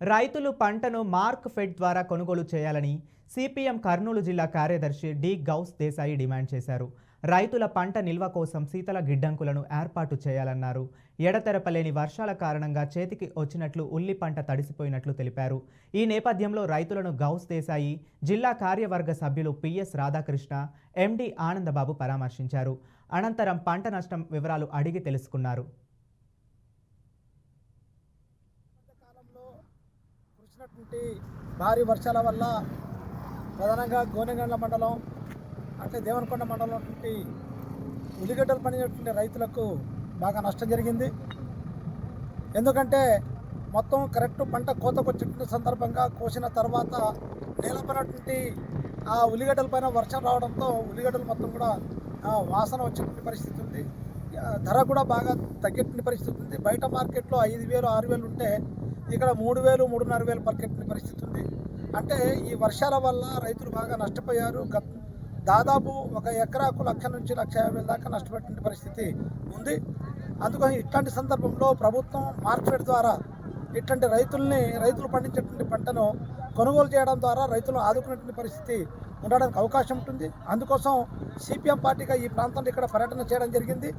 రైతులు పంటను mark fed ద్వారా కొనుగోలు చేయాలని సిపిఎం కర్నూలు జిల్లా కార్యదర్శి డి గౌస్ దేశాయి డిమాండ్ చేశారు. రైతుల పంట నిల్వ కోసం శీతల గిడ్డంకులను ఏర్పాటు చేయాలన్నారు. ఎడతెరపలేని వర్షాల కారణంగా చేతికి వచ్చినట్లు ఉల్లి పంట తడిసిపోయినట్లు తెలిపారు. ఈ నేపథ్యంలో రైతులను గౌస్ దేశాయి జిల్లా కార్యవర్గ సభ్యులు పిఎస్ రాధాకృష్ణ ఎండి ఆనందబాబు పరామర్శించారు. అనంతరం పంట నష్టం వివరాలు అడిగి తెలుసుకున్నారు. కురిసినటువంటి భారీ వర్షాల వల్ల ప్రధానంగా గోనెగండ్ల మండలం అట్లే దేవనకొండ మండలం ఉన్నటువంటి ఉల్లిగడ్డలు పండినటువంటి రైతులకు బాగా నష్టం జరిగింది. ఎందుకంటే మొత్తం కరెక్ట్ పంట కోతకు వచ్చినటువంటి సందర్భంగా కోసిన తర్వాత నేలపైనటువంటి ఆ ఉల్లిగడ్డల పైన వర్షం రావడంతో ఉల్లిగడ్డలు మొత్తం కూడా వాసన వచ్చినటువంటి పరిస్థితి ఉంది. ధర కూడా బాగా తగ్గేటువంటి పరిస్థితి ఉంది. బయట మార్కెట్లో ఐదు వేలు ఆరు వేలు ఉంటే ఇక్కడ మూడు వేలు మూడున్నర వేలు పలికేటువంటి పరిస్థితి ఉంది. అంటే ఈ వర్షాల వల్ల రైతులు బాగా నష్టపోయారు. గత దాదాపు ఒక ఎకరాకు లక్ష నుంచి లక్ష యాభై వేల దాకా నష్టపెట్టిన పరిస్థితి ఉంది. అందుకని ఇట్లాంటి సందర్భంలో ప్రభుత్వం మార్కెట్ ద్వారా ఇట్లాంటి రైతుల్ని రైతులు పండించేటువంటి పంటను కొనుగోలు చేయడం ద్వారా రైతులు ఆదుకునేటువంటి పరిస్థితి ఉండడానికి అవకాశం ఉంటుంది. అందుకోసం సిపిఎం పార్టీగా ఈ ప్రాంతంలో ఇక్కడ పర్యటన చేయడం జరిగింది.